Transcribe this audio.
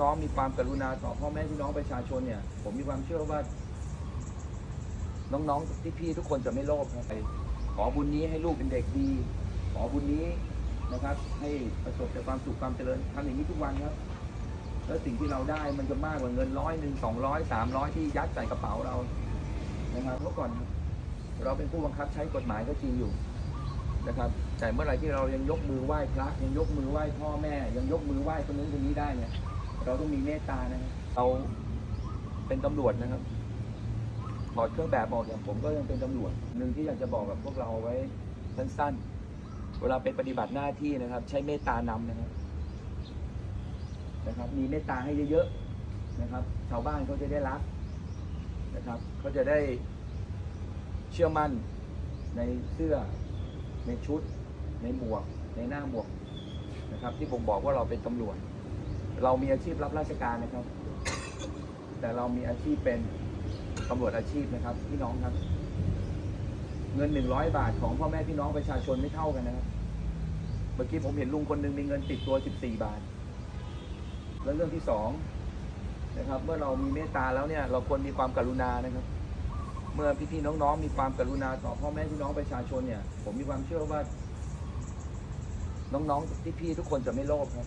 น้องมีความกรุณาต่อพ่อแม่พี่น้องประชาชนเนี่ย ผมมีความเชื่อว่า น้องๆที่พี่ทุกคนจะไม่โลภครับขอบุญนี้ให้ลูกเป็นเด็กดี ขอบุญนี้นะครับ ให้ประสบแต่ความสุขความเจริญทำอย่างนี้ทุกวันครับ แล้วสิ่งที่เราได้มันจะมากกว่าเงินร้อยหนึ่งสองร้อยสามร้อยที่ยัดใส่กระเป๋าเรานะครับเมื่อก่อนเราเป็นผู้บังคับใช้กฎหมายก็จริงอยู่นะครับแต่เมื่อไหร่ที่เรายังยกมือไหว้พระยังยกมือไหว้พ่อแม่ ยังยกมือไหว้คนนู้นคนนี้ได้เนี่ย เราต้องมีเมตตานะครับเราเป็นตำรวจนะครับถอดเครื่องแบบออกอย่างผมก็ยังเป็นตำรวจหนึ่งที่อยากจะบอกกับพวกเราไว้สั้นๆ เวลาไปปฏิบัติหน้าที่นะครับ ใช้เมตตานำนะครับนะครับ มีเมตตาให้เยอะๆนะครับ ชาวบ้านเขาจะได้รักนะครับเขาจะได้เชื่อมั่นในเสื้อในชุด ในหมวก ในหน้าหมวกนะครับ ที่ผมบอกว่าเราเป็นตำรวจ เรามีอาชีพรับราชการนะครับ แต่เรามีอาชีพเป็นตำรวจอาชีพนะครับ พี่น้องครับ เงินหนึ่งร้อยบาทของพ่อแม่พี่น้องประชาชนไม่เท่ากันนะครับ เมื่อกี้ผมเห็นลุงคนหนึ่งมีเงินติดตัวสิบสี่บาท แล้วเรื่องที่สองนะครับ เมื่อเรามีเมตตาแล้วเนี่ย เราควรมีความกรุณานะครับ เมื่อพี่ๆน้องๆ มีความกรุณาต่อพ่อแม่พี่น้องประชาชนเนี่ย ผมมีความเชื่อว่า น้องๆที่พี่ทุกคนจะไม่โลภครับ